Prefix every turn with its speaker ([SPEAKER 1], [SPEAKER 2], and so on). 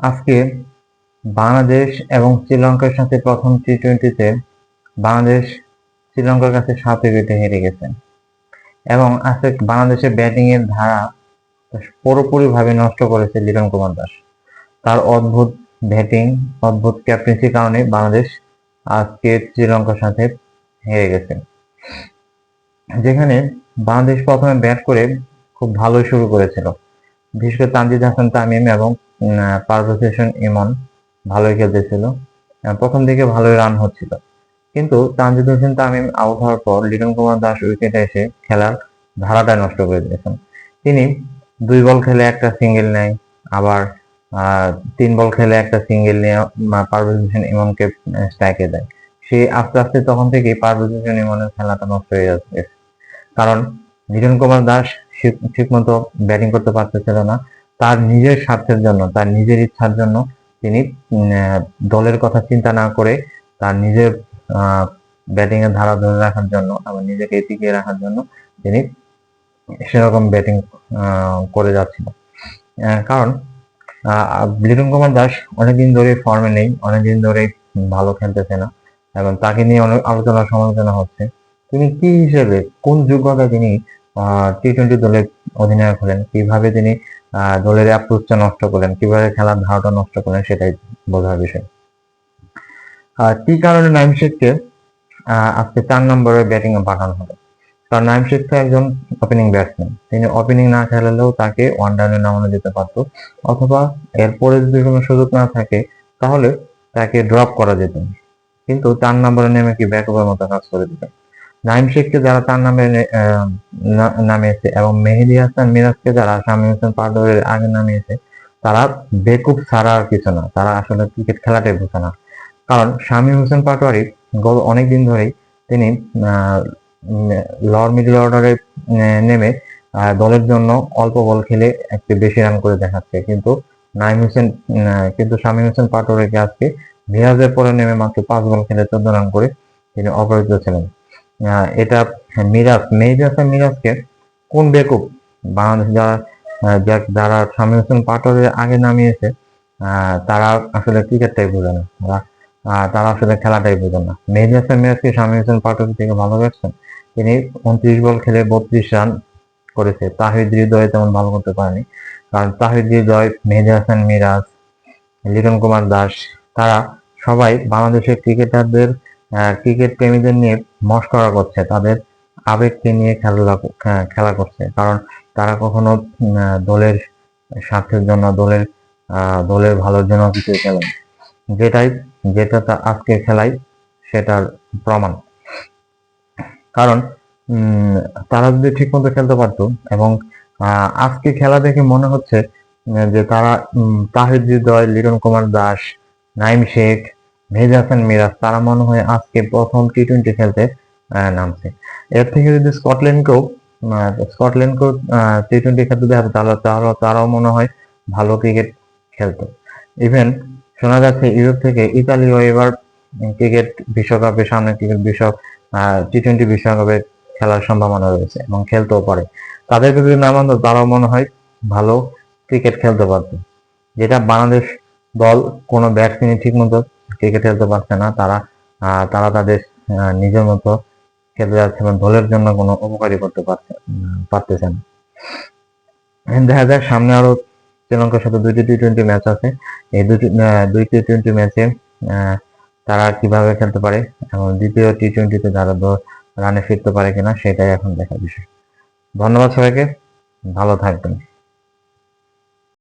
[SPEAKER 1] আজকে বাংলাদেশ এবং শ্রীলঙ্কার সাথে প্রথম টি টোয়েন্টিতে বাংলাদেশ শ্রীলঙ্কার কাছে সাত উইকেটে হেরে গেছে। এবং আজকে বাংলাদেশের ব্যাটিং এর ধারা পুরোপুরিভাবে নষ্ট করেছে লিটন কুমার দাস। তার অদ্ভুত ব্যাটিং অদ্ভুত ক্যাপ্টেন্সির কারণে বাংলাদেশ আজকে শ্রীলঙ্কার সাথে হেরে গেছে। যেখানে বাংলাদেশ প্রথমে ব্যাট করে খুব ভালোই শুরু করেছিল। বিশেষ করে তানজিদ হাসান, তামিম এবং পারভেজ হোসেন ইমন ভালোই খেলতেছিল। প্রথম দিকে ভালোই রান হচ্ছিল। কিন্তু তানজিদ হোসেন, তামিম আউট হওয়ার পর লিটন কুমার দাস উইকেটে এসে খেলার ধারাটা নষ্ট করে দিয়েছেন। তিনি দুই বল খেলে একটা সিঙ্গেল নেয়, আবার তিন বল খেলে একটা সিঙ্গেল নিয়ে পারভেজ হোসেন ইমনকে স্ট্রাইকে দেয়। সে আস্তে আস্তে তখন থেকেই পারভেজ হোসেন ইমনের খেলাটা নষ্ট হয়ে যাচ্ছে। কারণ লিটন কুমার দাস ঠিকমতো ব্যাটিং করতে পারতেছিল না। তার নিজের স্বার্থের জন্য, তার নিজের ইচ্ছার জন্য তিনি দলের কথা চিন্তা না করে তার নিজের ব্যাটিং এর ধারা ধরে রাখার জন্য আবার নিজেকে টিকিয়ে রাখার জন্য তিনি সেরকম ব্যাটিং করে যাচ্ছিল। কারণ লিটন কুমার দাস অনেকদিন ধরে ফর্মে নেই, অনেকদিন ধরে ভালো খেলতেছে না এবং তাকে নিয়ে অনেক আলোচনা সমালোচনা হচ্ছে। তিনি কি হিসেবে, কোন যোগ্যতা তিনি টি টোয়েন্টি দলের অধিনায়ক হলেন, কীভাবে তিনি দলের অ্যাপ্রোচটা নষ্ট করলেন, কীভাবে খেলার ধারাটা নষ্ট করলেন সেটাই বোঝার বিষয়। আর কি কারণে নাইম শেখকে আজকে চার নম্বরে ব্যাটিং এ পাঠানো হলো? কারণ নাইম শেখ তো একজন ওপেনিং ব্যাটসম্যান তিনি ওপেনিং না খেলালেও তাকে ওয়ান ডাউনে নামানো যেতে পারতো। অথবা এরপরে যদি কোনো সুযোগ না থাকে, তাহলে তাকে ড্রপ করা যেত। কিন্তু চার নম্বরে নেমে কি ব্যাকআপের মতো কাজ করে দিবে নাইম শেখকে যারা তার নামে নামিয়েছে এবং মেহেদি হাসান মিরাজকে যারা শামীম হোসেন পাটোয়ারির আগে নামিয়েছে, তারা বেকুব ছাড়া আর কিছু না। তারা আসলে ক্রিকেট খেলাটাই বোঝে না। কারণ শামীম হোসেন পাটোয়ারি গত অনেকদিন ধরেই তিনি লর মিডল অর্ডারে নেমে দলের জন্য অল্প বল খেলে একটু বেশি রান করে দেখাচ্ছে। কিন্তু নাইম হোসেন কিন্তু শামীম হোসেন পাটোয়ারিকে আজকে মিরাজের পরে নেমে মাত্র পাঁচ বল খেলে চোদ্দ রান করে তিনি অপরাজিত ছিলেন। এটা মিরাজ মেহেদি হাসান মিরাজকে কোন বেকুব? বাংলাদেশ যারা আহ, যারা হোসেন পাটোয়ারির আগে নামিয়েছে তারা আসলে ক্রিকেটটাই বোঝে না। তারা আসলে খেলাটাই বোঝে না। মেহেদি হাসান মিরাজকে শামীম হোসেন পাটোয়ারি থেকে ভালো ব্যাটসম্যান তিনি উনত্রিশ বল খেলে বত্রিশ রান করেছে। তাহিদ হৃদয় তেমন ভালো করতে পারেনি। কারণ তাহিদ হৃদয় মেহেদি হাসান মিরাজ লিটন কুমার দাস তারা সবাই বাংলাদেশের ক্রিকেটারদের ক্রিকেট প্রেমীদের নিয়ে মস্করা করছে, তাদের আবেগকে নিয়ে খেলা খেলা করছে। কারণ তারা কখনো দলের স্বার্থের জন্য, দলের দলের ভালোর জন্য কিছু খেলেন যেটাই, যেটা তা- আজকে খেলাই সেটার প্রমাণ। কারণ তারা যদি ঠিক মতো খেলতে পারতো এবং আজকে খেলা দেখে মনে হচ্ছে যে তারা তাহিদ হৃদয়, লিটন কুমার দাস, নাইম শেখ মেহেদি হাসান মিরাজ তারা মনে হয় আজকে প্রথম টি টোয়েন্টি খেলতে নামছে। এর থেকে যদি স্কটল্যান্ডকেও স্কটল্যান্ডকেও টি টোয়েন্টি খেলতে দেখা, তাহলে তাহলে তারাও মনে হয় ভালো ক্রিকেট খেলতো। ইভেন শোনা যাচ্ছে ইউরোপ থেকে ইতালিও এবার ক্রিকেট বিশ্বকাপের সামনে ক্রিকেট বিশ্বকাপ টি টোয়েন্টি বিশ্বকাপে খেলার সম্ভাবনা রয়েছে এবং খেলতেও পারে। তাদেরকে যদি নামানো তারাও মনে হয় ভালো ক্রিকেট খেলতে পারতো। যেটা বাংলাদেশ দল, কোনো ব্যাটসম্যানই ঠিক মতো ক্রিকেট খেলতে পারছে না। তারা তারা তাদের নিজের মতো খেলতে যাচ্ছে এবং দলের জন্য কোনো উপকারী করতে পারছে পারতেছে না। দেখা যাক, সামনে আরও শ্রীলঙ্কার সাথে দুইটি টি টোয়েন্টি ম্যাচ আছে। এই দুটি দুই টি টোয়েন্টি ম্যাচে তারা কীভাবে খেলতে পারে, এবং দ্বিতীয় টি টোয়েন্টিতে তারা রানে ফিরতে পারে কিনা, সেটাই এখন দেখার বিষয়। ধন্যবাদ সবাইকে, ভালো থাকবেন।